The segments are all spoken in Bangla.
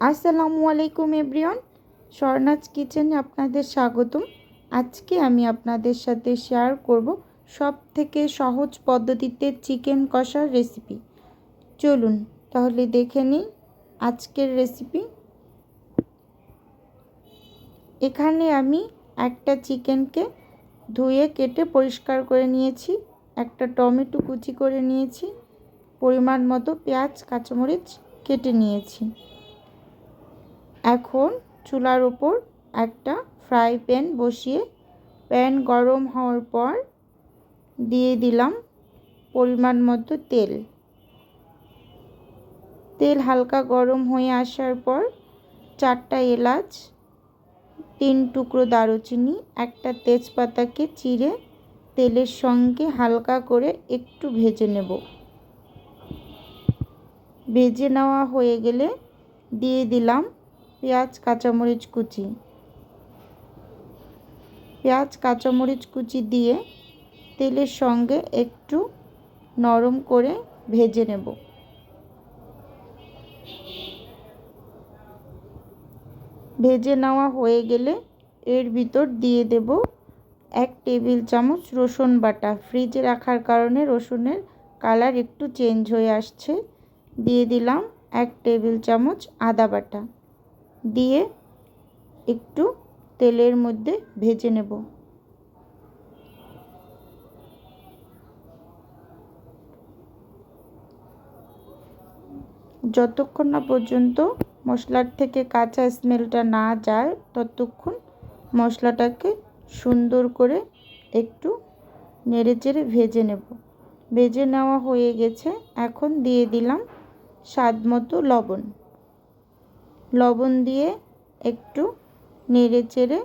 আসসালামু আলাইকুম এভরিওয়ান, স্বর্ণাজ কিচেনে আপনাদের স্বাগতম। আজকে আমি আপনাদের সাথে শেয়ার করব সব থেকে সহজ পদ্ধতিতে চিকেন কষার রেসিপি। চলুন তাহলে দেখে নিই আজকের রেসিপি। এখানে আমি একটা চিকেনকে ধুয়ে কেটে পরিষ্কার করে নিয়েছি, একটা টমেটো কুচি করে নিয়েছি, পরিমাণ মতো পেঁয়াজ, কাঁচামরিচ কেটে নিয়েছি। এখন চুলার ওপর একটা ফ্রাই প্যান বসিয়ে প্যান গরম হওয়ার পর দিয়ে দিলাম পরিমাণ মতো তেল। তেল হালকা গরম হয়ে আসার পর চারটা এলাচ, তিন টুকরো দারুচিনি, একটা তেজপাতাকে চিড়ে তেলের সঙ্গে হালকা করে একটু ভেজে নেব। ভেজে নেওয়া হয়ে গেলে দিয়ে দিলাম পেঁয়াজ, কাঁচামরিচ কুচি। পেঁয়াজ, কাঁচামরিচ কুচি দিয়ে তেলের সঙ্গে একটু নরম করে ভেজে নেব। ভেজে নেওয়া হয়ে গেলে এর ভিতর দিয়ে দেব এক টেবিল চামচ রসুন বাটা। ফ্রিজে রাখার কারণে রসুনের কালার একটু চেঞ্জ হয়ে আসছে। দিয়ে দিলাম এক টেবিল চামচ আদা বাটা। দিয়ে একটু তেলের মধ্যে ভেজে নেব। যতক্ষণ না পর্যন্ত মশলার থেকে কাঁচা স্মেলটা না যায়, ততক্ষণ মশলাটাকে সুন্দর করে একটু নেড়ে চেড়ে ভেজে নেব। ভেজে নেওয়া হয়ে গেছে। এখন দিয়ে দিলাম স্বাদ মতো লবণ। লবণ দিয়ে একটু নেড়ে চেড়ে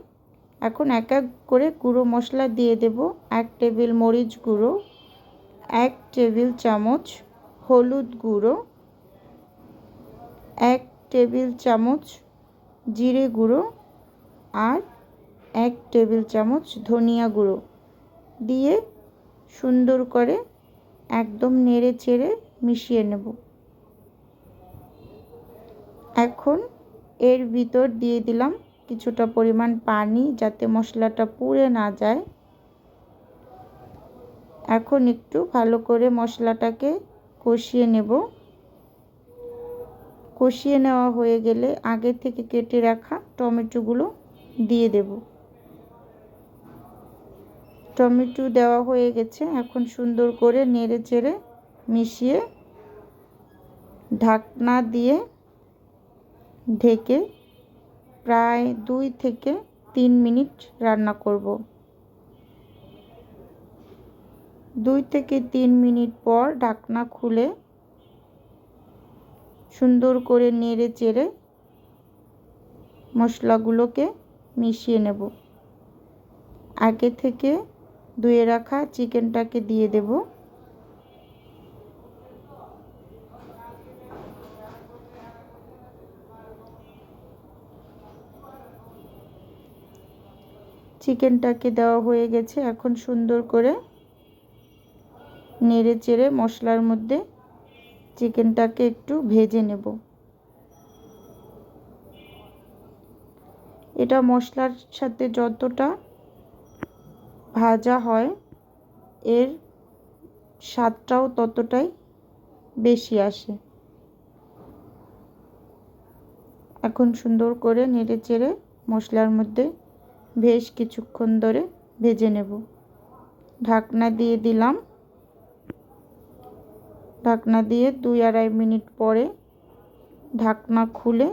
এখন এক এক করে গুঁড়ো মশলা দিয়ে দেব এক টেবিল মরিচ গুঁড়ো, এক টেবিল চামচ হলুদ গুঁড়ো, এক টেবিল চামচ জিরে গুঁড়ো আর এক টেবিল চামচ ধনিয়া গুঁড়ো দিয়ে সুন্দর করে একদম নেড়ে চেড়ে মিশিয়ে নেব। এখন এর ভিতর দিয়ে দিলাম কিছুটা পরিমাণ পানি যাতে মশলাটা পুড়ে না যায়। এখন একটু ভালো করে মশলাটাকে কষিয়ে নেব। কষিয়ে নেওয়া হয়ে গেলে আগে থেকে কেটে রাখা টমেটোগুলো দিয়ে দেব। টমেটো দেওয়া হয়ে গেছে, এখন সুন্দর করে নেড়ে চেড়ে মিশিয়ে ঢাকনা দিয়ে ঢেকে প্রায় দুই থেকে তিন মিনিট রান্না করব। দুই থেকে তিন মিনিট পর ঢাকনা খুলে সুন্দর করে নেড়ে চেড়ে মশলাগুলোকে মিশিয়ে নেব। আগে থেকে ধুয়ে রাখা চিকেনটাকে দিয়ে দেব। চিকেনটাকে দেওয়া হয়ে গেছে এখন সুন্দর করে নেড়ে চেড়ে মশলার মধ্যে চিকেনটাকে একটু ভেজে নেব। এটা মশলার সাথে যতটা ভাজা হয়, এর স্বাদটাও ততটাই বেশি আসে। এখন সুন্দর করে নেড়ে চেড়ে মশলার মধ্যে বেশ কিছুক্ষণ ধরে ভেজে নেব। ঢাকনা দিয়ে দিলাম। ঢাকনা দিয়ে দুই আড়াই মিনিট পরে ঢাকনা খুলে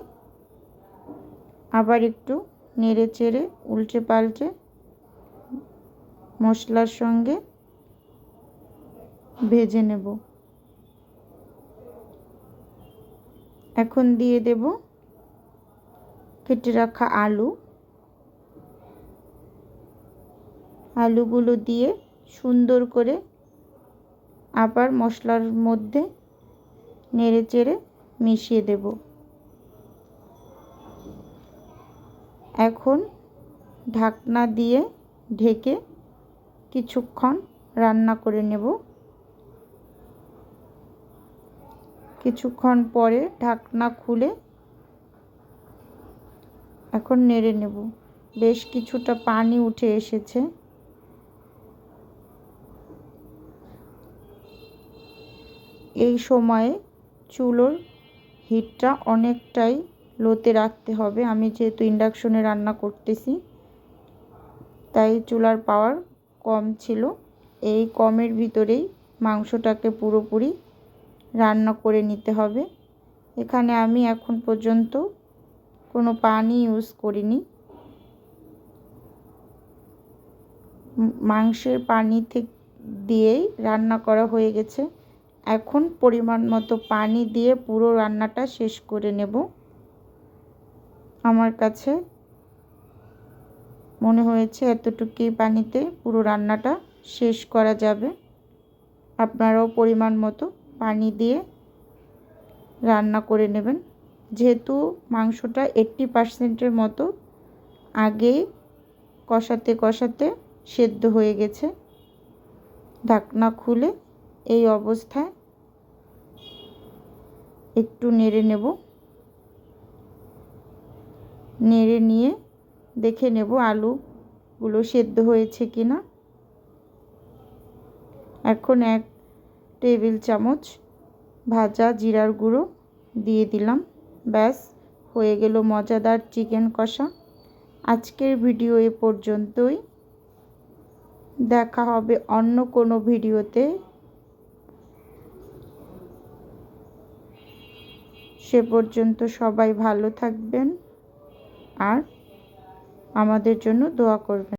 আবার একটু নেড়ে চেড়ে উল্টে পাল্টে মশলার সঙ্গে ভেজে নেব। এখন দিয়ে দেব কেটে রাখা আলু। আলুগুলো দিয়ে সুন্দর করে আবার মশলার মধ্যে নেড়ে চেড়ে মিশিয়ে দেব। এখন ঢাকনা দিয়ে ঢেকে কিছুক্ষণ রান্না করে নেব। কিছুক্ষণ পরে ঢাকনা খুলে এখন নেড়ে নেব। বেশ কিছুটা পানি উঠে এসেছে। এই সময়ে চুলোর হিটটা অনেকটাই লোতে রাখতে হবে। আমি যেহেতু ইন্ডাকশনে রান্না করতেছি, তাই চুলার পাওয়ার কম ছিল। এই কমের ভিতরেই মাংসটাকে পুরোপুরি রান্না করে নিতে হবে। এখানে আমি এখন পর্যন্ত কোনো পানি ইউজ করিনি। মাংসের পানি থেকে, দিয়েই রান্না করা হয়ে গেছে। এখন পরিমাণ মতো পানি দিয়ে পুরো রান্নাটা শেষ করে নেব। আমার কাছে মনে হয়েছে এতটুকুই পানিতে পুরো রান্নাটা শেষ করা যাবে। আপনারাও পরিমাণ মতো পানি দিয়ে রান্না করে নেবেন। যেহেতু মাংসটা এইট্টি পার্সেন্টের মতো আগেই কষাতে কষাতে সেদ্ধ হয়ে গেছে। ঢাকনা খুলে এই অবস্থায় একটু নেড়ে নেব। নেড়ে নিয়ে দেখে নেব আলুগুলো সেদ্ধ হয়েছে কি না এখন এক টেবিল চামচ ভাজা জিরার গুঁড়ো দিয়ে দিলাম। ব্যাস, হয়ে গেল মজাদার চিকেন কষা। আজকের ভিডিও এ পর্যন্তই। দেখা হবে অন্য কোনো ভিডিওতে। সে পর্যন্ত সবাই ভালো থাকবেন আর আমাদের জন্য দোয়া করবেন।